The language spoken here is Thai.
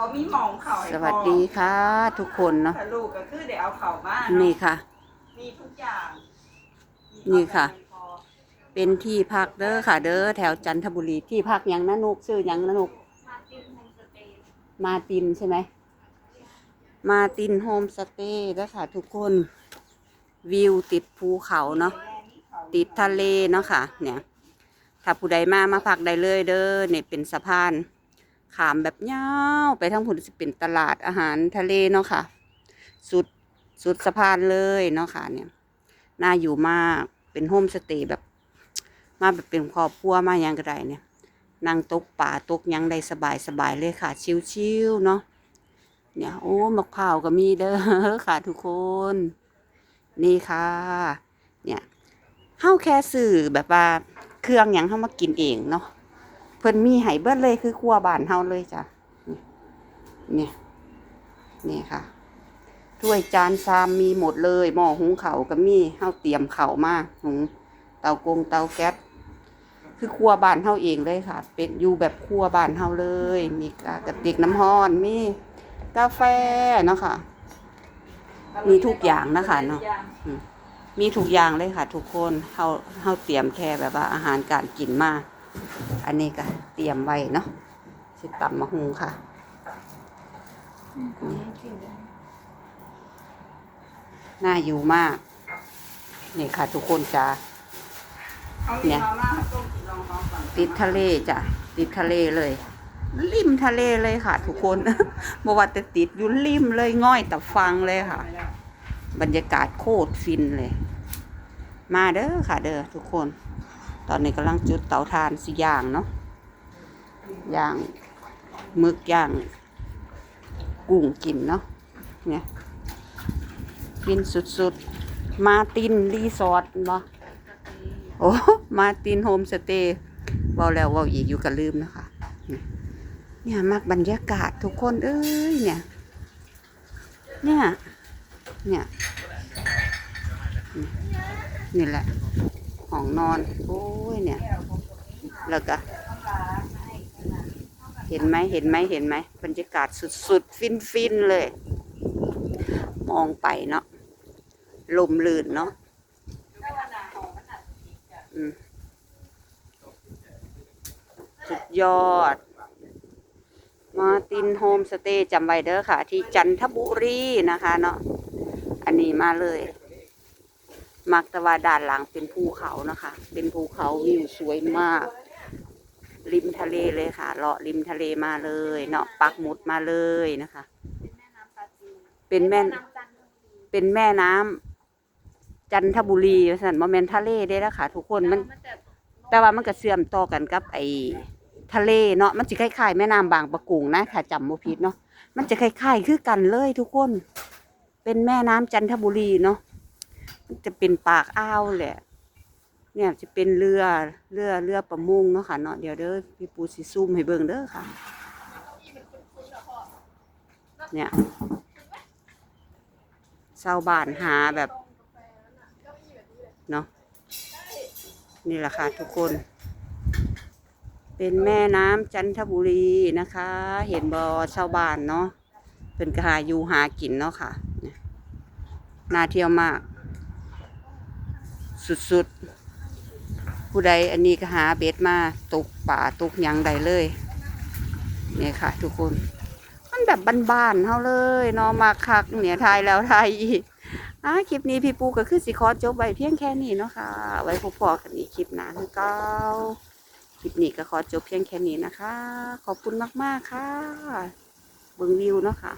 เขามีหมองเขาให้สวัสดีค่ะ ทุกคนเนาะถ้าลูกก็คือเดี๋ยวเอาเขามานี่นี่ค่ะ มีทุกอย่างมีนี่ค่ะพอเป็นที่พักเด้อค่ะ เด้อแถวจันทบุรีที่พักหยังนะนุกชื่อหยังนะนุกมาตินใช่ไหม มาตินโฮมสเตย์เด้อค่ะ ทุกคนวิวติดภูเขาเนาะ ติดทะเลเนาะค่ะ เนี่ย ถ้าผู้ใดมามาพักได้เลยเด้อเนี่ยเป็นสะพาน ขามแบบยาวไปทั้งผุนสิเป็นตลาดอาหารทะเลเนาะค่ะ สุดสุดสะพานเลยเนาะค่ะเนี่ยน่าอยู่มากเป็นโฮมสเตย์แบบ มาแบบเป็นครอบครัวมาอย่างกรเนี่ยนั่งตกป่าตกยังได้สบายสบายเลยค่ะ ชิวๆเนาะเนี่ยโอ้มะพร้าวก็มีเด้อค่ะทุกคน นี่ค่ะ เนี่ยเฮาแค่ซื้อแบบว่าเครื่องหยังเฮามากินเองเนาะ เพิ่นมีให้เบิดเลยคือครัวบ้านเฮาเลยจ้ะเนี่ยเนี่ยค่ะถ้วยจานชามมีหมดเลยหม้อหุงเข้าก็มีเฮาเตรียมเข้ามาหุงเตากงเตาแก๊สคือครัวบ้านเฮาเองเลยค่ะ เป็นอยู่แบบครัวบ้านเฮาเลย มีกระติกน้ำร้อนมีกาแฟเนาะค่ะ มีทุกอย่างนะคะเนาะมีทุกอย่างเลยค่ะ ทุกคนเฮาเฮาเตรียมแค่แบบว่าอาหารการกินมา อันนี้ก็เตรียมไว้เนาะสิตำมะฮุงค่ะน่าอยู่มาก นี่ค่ะทุกคนจะเขาเนี่ยติดทะเลจ้ะติดทะเลเลย ริมทะเลเลยค่ะ ทุกคนบอว่าแต่ติดอยู่ริมเลยง่อยแต่ฟังเลยค่ะ บรรยากาศโคตรฟินเลย มาเด้อค่ะเด้อทุกคน ตอนนี้กำลังจุดเตาถ่านสิย่างเนาะย่างมึกย่างกุ้งกินเนาะเนี่ยฟินสุดๆ มาตินรีสอร์ทบ่โอ้มาตินโฮมสเตย์เว้าแล้วเว้าอีกอยู่กับลืมนะคะ เนี่ยมักบรรยากาศทุกคนเอ้ยเนี่ย เนี่ย เนี่ย นี่แหละ ห้องนอน โอ้ยเนี่ย แล้วก็ เห็นไหมเห็นไหมเห็นไหมบรรยากาศสุดๆ ฟินๆเลย มองไปเนาะลมลื่นเนาะสุดยอด มาตินโฮมสเตย์จำไว้เด้อค่ะ ที่จันทบุรีนะคะเนาะ อันนี้มาเลย มักแตะว่าด้านหลังเป็นภูเขานะคะ เป็นภูเขาวิวสวยมาก ริมทะเลเลยค่ะ เลาะริมทะเลมาเลย เนาะปักหมุดมาเลยนะคะ เป็นแม่เป็นแม่น้ำจันทบุรีสันโมเมนทะเลได้แล้วค่ะ ทุกคนมัน แต่ว่ามันก็เสื่อมต่อกันกับไอ้ทะเลเนาะมันจะคล้ายๆแม่น้ำบางปะกุงนะถ้าจำบ่ผิดเนาะมันจะคล้ายๆคือกันเลยทุกคน เป็นแม่น้ำจันทบุรีเนาะ จะเป็นปากอ่าวแหละ เนี่ยจะเป็นเรือเรือเรือประมงเนาะค่ะเนาะเดี๋ยวเด้อพี่ปูสิซูมให้เบิ่งเด้อค่ะ เนี่ยชาวบ้านหาแบบเนาะนี่แหละค่ะทุกคน เป็นแม่น้ำจันทบุรีนะคะ เห็นบอชาวบ้านเนาะเป็นกหาอยู่หากินเนาะค่ะเนี่ยน่าเที่ยวมาก สุดๆ ผู้ใดอันนี้ก็หาเบ็ดมาตกป่าตกยังใดเลยเนี่ยค่ะ ทุกคน มันแบบบ้านๆเฮาเลยเนาะมาคักเนี่ยทายแล้วทายอีกอ่าคลิปนี้พี่ปูก็คือสิคอจบไว้เพียงแค่นี้เนาะค่ะ ไว้พบพอกันอีกคลิปหน้าคือเก้าคลิปนี้ก็ขอจบเพียงแค่นี้นะคะ ขอบคุณมากๆค่ะเบิ่งวิวเนาะค่ะ